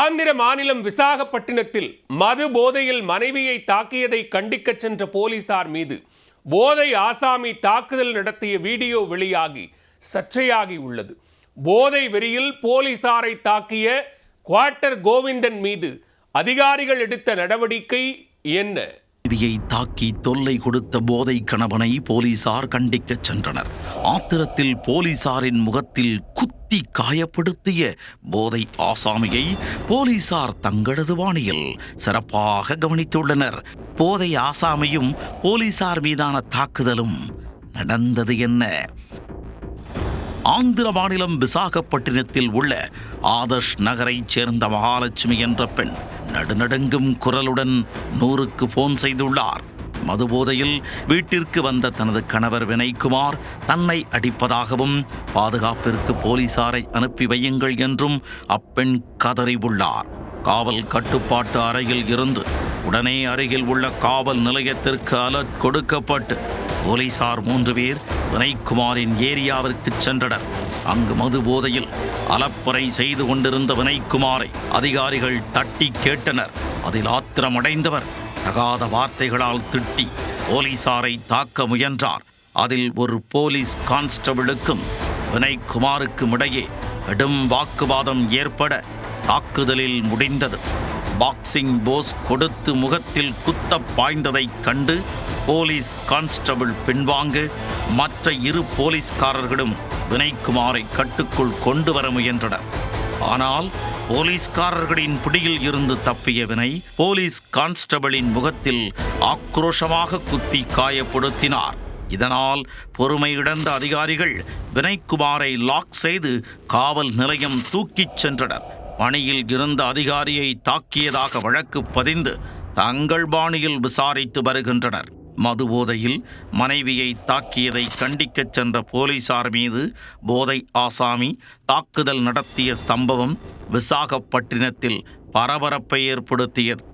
ஆந்திர மாநிலம் விசாகப்பட்டினத்தில் மது போதையில் மனைவியை தாக்கியதை கண்டிக்கச் சென்ற போலீசார் மீது போதை ஆசாமி தாக்குதல் நடத்திய வீடியோ வெளியாகி சர்ச்சையாகி உள்ளது. போதை வெறியில் போலீசாரை தாக்கிய குவார்ட்டர் கோவிந்தன் மீது அதிகாரிகள் எடுத்த நடவடிக்கை என்ன? மனைவியை தாக்கி தொல்லை கொடுத்த போதை கணவனை போலீசார் கண்டிக்கச் சென்றனர். ஆத்திரத்தில் போலீசாரின் முகத்தில் குத்தி காயப்படுத்திய போதை ஆசாமியை போலீசார் தங்களது வாணியில் சிறப்பாக கவனித்துள்ளனர். போதை ஆசாமியும் போலீசார் மீதான தாக்குதலும் நடந்தது என்ன? ஆந்திர மாநிலம் விசாகப்பட்டினத்தில் உள்ள ஆதர்ஷ் நகரைச் சேர்ந்த மகாலட்சுமி என்ற பெண் நடுநடுங்கும் குரலுடன் நூறுக்கு போன் செய்துள்ளார். மதுபோதையில் வீட்டிற்கு வந்த தனது கணவர் வினய்குமார் தன்னை அடிப்பதாகவும் பாதுகாப்பிற்கு போலீசாரை அனுப்பி வையுங்கள் என்றும் அப்பெண் கதறிவுள்ளார் காவல் கட்டுப்பாட்டு அறையில் இருந்து உடனே அருகில் உள்ள காவல் நிலையத்திற்கு அலர்ட் கொடுக்கப்பட்டு போலீசார் மூன்று பேர் வினய்குமாரின் ஏரியாவிற்கு சென்றனர். அங்கு மது போதையில் அலப்பறை செய்து கொண்டிருந்த வினய்குமாரை அதிகாரிகள் தட்டி கேட்டனர். அதில் ஆத்திரமடைந்தவர் தகாத வார்த்தைகளால் திட்டி போலீசாரை தாக்க முயன்றார். அதில் ஒரு போலீஸ் கான்ஸ்டபிளுக்கும் வினய்குமாருக்கும் இடையே கடும் வாக்குவாதம் ஏற்பட தாக்குதலில் முடிந்தது. பாக்ஸிங் போஸ் கொடுத்து முகத்தில் குத்த பாய்ந்ததைக் கண்டு போலீஸ் கான்ஸ்டபிள் பின்வாங்க மற்ற இரு போலீஸ்காரர்களும் வினய்குமாரை கட்டுக்குள் கொண்டு வர முயன்றனர். ஆனால் போலீஸ்காரர்களின் பிடியில் இருந்து தப்பிய வினை போலீஸ் கான்ஸ்டபிளின் முகத்தில் ஆக்ரோஷமாக குத்தி காயப்படுத்தினார். இதனால் பொறுமை இழந்த அதிகாரிகள் வினய்குமாரை லாக் செய்து காவல் நிலையம் தூக்கிச் சென்றனர். பணியில் இருந்த அதிகாரியை தாக்கியதாக வழக்கு பதிந்து தங்கள் பாணியில் விசாரித்து வருகின்றனர். மது போதையில் மனைவியை தாக்கியதை கண்டிக்கச் சென்ற போலீசார் மீது போதை ஆசாமி தாக்குதல் நடத்திய சம்பவம் விசாகப்பட்டினத்தில் பரபரப்பை ஏற்படுத்தியது.